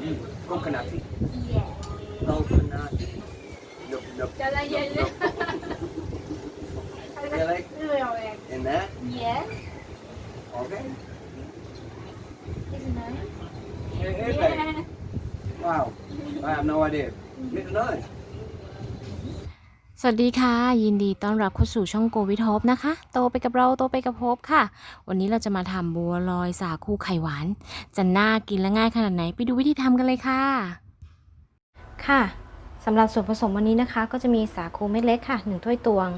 Mm. Coconut. Yeah. Coconut. Nope, nope. จะละเย็นเลย Really? เรื่อยเอาเอง In that? Yes. Okay. It's nice. Hey, hey, babe. Yeah. Wow. I have no idea. Need to know. สวัสดีค่ะ ยินดีต้อนรับเข้าสู่ช่องโกวิทโฮปนะคะ โตไปกับเราโตไปกับโฮปค่ะ วันนี้เราจะมาทำบัวลอยสาคูไข่หวาน จะน่ากินและง่ายขนาดไหน ไปดูวิธีทำกันเลยค่ะ ค่ะสำหรับส่วนผสมวันนี้นะคะ ก็จะมีสาคูเม็ดเล็กค่ะ 1 ถ้วยตวง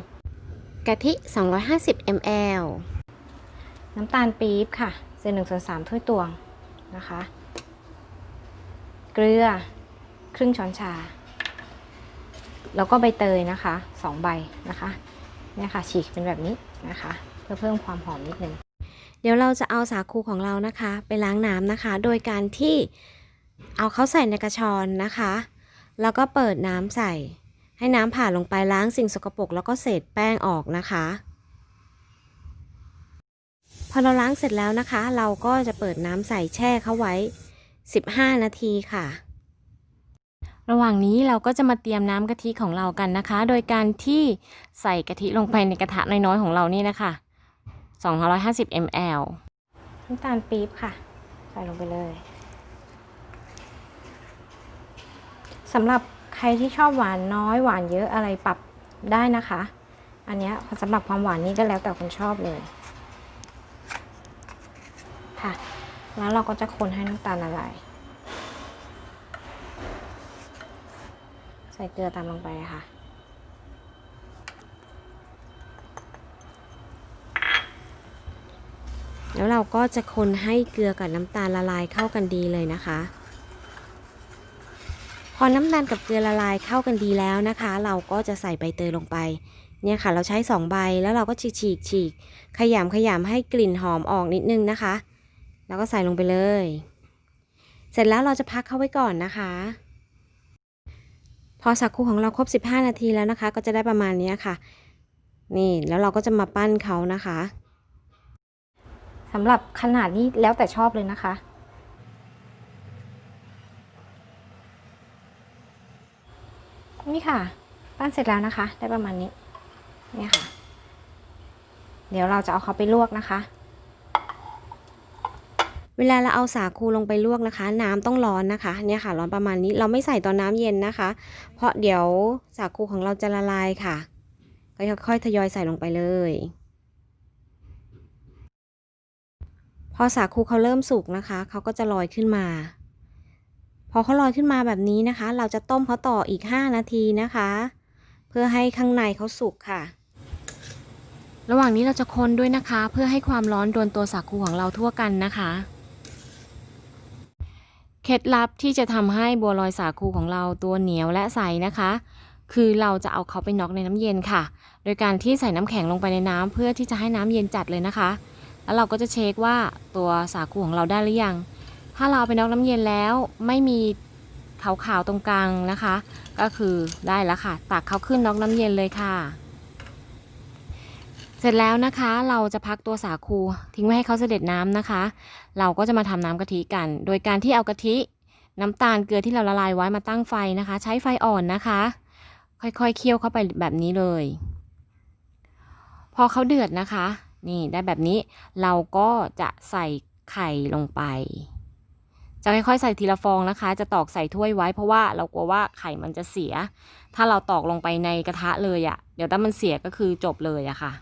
กะทิ 250 ml น้ำตาลปี๊บค่ะเศษหนึ่งส่วนสามถ้วยตวงนะคะ เกลือครึ่งช้อนชา แล้วก็ใบเตยนะคะ2ใบนะคะเนี่ยค่ะฉีกเป็นแบบนี้นะคะ เพื่อเพิ่มความหอมนิดนึงเดี๋ยวเราจะเอาสาคูของเรานะคะ ไปล้างน้ำนะคะ โดยการที่เอาเขาใส่ในกระชอนนะคะ แล้วก็เปิดน้ำใส่ ให้น้ำผ่านลงไปล้างสิ่งสกปรกแล้วก็เศษแป้งออกนะคะ พอเราล้างเสร็จแล้วนะคะ เราก็จะเปิดน้ำใส่แช่เขาไว้ 15 นาทีค่ะ ระหว่างนี้เราก็จะมาเตรียมน้ำกะทิของเรากันนะคะ โดยการที่ใส่กะทิลงไปในกระทะน้อยๆของเรานี่นะคะ 250 ml น้ำตาลปี๊บค่ะ ใส่ลงไปเลยสำหรับใครที่ชอบหวานน้อยหวานเยอะอะไรปรับได้นะคะ อันนี้สำหรับความหวานนี้ก็แล้วแต่คนชอบเลยค่ะ แล้วเราก็จะคนให้น้ำตาลละลาย ส่เกลือตามลงไปค่ะ แล้วเราก็จะคนให้เกลือกับน้ำตาลละลายเข้ากันดีเลยนะคะ พอน้ำตาลกับเกลือละลายเข้ากันดีแล้วนะคะ เราก็จะใส่ใบเตยลงไป เนี่ยค่ะ เราใช้2ใบแล้วเราก็ฉีกฉีกฉีกขยำขยำให้กลิ่นหอมออกนิดนึงนะคะ แล้วก็ใส่ลงไปเลย เสร็จแล้วเราจะพักเข้าไว้ก่อนนะคะ พอสักคูของเราครบ 15 นาทีแล้วนะคะ ก็จะได้ประมาณนี้ค่ะ นี่แล้วเราก็จะมาปั้นเขานะคะสำหรับขนาดนี้แล้วแต่ชอบเลยนะคะ นี่ค่ะ ปั้นเสร็จแล้วนะคะ ได้ประมาณนี้เนี่ยค่ะ เดี๋ยวเราจะเอาเขาไปลวกนะคะ เวลาเราเอาสาคูลงไปลวกนะคะ น้ำต้องร้อนนะคะเนี่ยค่ะ ร้อนประมาณนี้เราไม่ใส่ตอนน้ำเย็นนะคะ เพราะเดี๋ยวสาคูของเราจะละลายค่ะ ก็ค่อยๆทยอยใส่ลงไปเลย พอสาคูเขาเริ่มสุกนะคะเขาก็จะลอยขึ้นมา พอเขาลอยขึ้นมาแบบนี้นะคะ เราจะต้มเขาต่ออีก 5 นาทีนะคะ เพื่อให้ข้างในเขาสุกค่ะระหว่างนี้เราจะคนด้วยนะคะ เพื่อให้ความร้อนโดนตัวสาคูของเราทั่วกันนะคะ เคล็ดลับที่จะทำให้บัวลอยสาคูของเราตัวเหนียวและใสนะคะ คือเราจะเอาเขาไปน็อกในน้ำเย็นค่ะ โดยการที่ใส่น้ำแข็งลงไปในน้ำเพื่อที่จะให้น้ำเย็นจัดเลยนะคะ แล้วเราก็จะเช็คว่าตัวสาคูของเราได้หรือยัง ถ้าเราไปน็อกน้ำเย็นแล้วไม่มีขาวๆตรงกลางนะคะ ก็คือได้แล้วค่ะ ตักเขาขึ้นน็อกน้ำเย็นเลยค่ะ เสร็จแล้วนะคะ เราจะพักตัวสาคูทิ้งไว้ให้เขาเสด็จน้ำนะคะ เราก็จะมาทำน้ำกะทิกัน โดยการที่เอากะทิน้ำตาลเกลือที่เราละลายไว้มาตั้งไฟนะคะ ใช้ไฟอ่อนนะคะ ค่อยๆเคี่ยวเข้าไปแบบนี้เลย พอเขาเดือดนะคะ นี่ได้แบบนี้เราก็จะใส่ไข่ลงไป จะค่อยๆใส่ทีละฟองนะคะ จะตอกใส่ถ้วยไว้เพราะว่าเรากลัวว่าไข่มันจะเสีย ถ้าเราตอกลงไปในกระทะเลยอะ่ะ เดี๋ยวถ้ามันเสียก็คือจบเลยอะค่ะ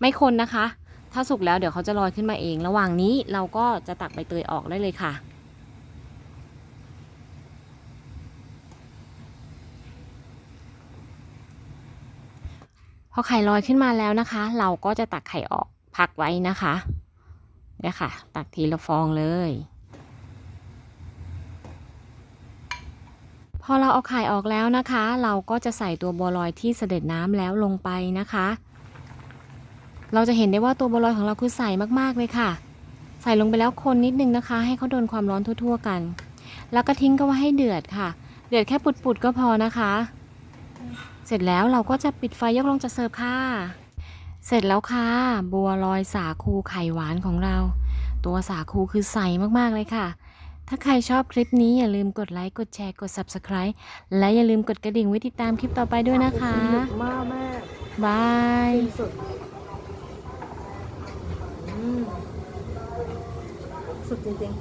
ไม่คนนะคะ ถ้าสุกแล้วเดี๋ยวเขาจะลอยขึ้นมาเอง ระหว่างนี้เราก็จะตักใบเตยออกได้เลยค่ะ พอไข่ลอยขึ้นมาแล้วนะคะ เราก็จะตักไข่ออกพักไว้นะคะเนี่ยค่ะ ตักทีละฟองเลยพอเราเอาไข่ออกแล้วนะคะ เราก็จะใส่ตัวบัวลอยที่เสด็จน้ำแล้วลงไปนะคะ เราจะเห็นได้ว่าตัวบัวลอยของเราคือใสมากๆเลยค่ะ ใส่ลงไปแล้วคนนิดนึงนะคะ ให้เขาโดนความร้อนทั่วๆกัน แล้วก็ทิ้งก็ไว้ให้เดือดค่ะ เดือดแค่ปุดๆก็พอนะคะ เสร็จแล้วเราก็จะปิดไฟยกลงจะเสิร์ฟค่ะ เสร็จแล้วค่ะ บัวลอยสาคูไข่หวานของเรา ตัวสาคูคือใสมากๆเลยค่ะถ้าใครชอบคลิปนี้อย่าลืมกดไลค์ กดแชร์ กด Subscribe และอย่าลืมกดกระดิ่งไว้ติดตามคลิปต่อไปด้วยนะคะหนึบมากแม่บาย ฟินสุ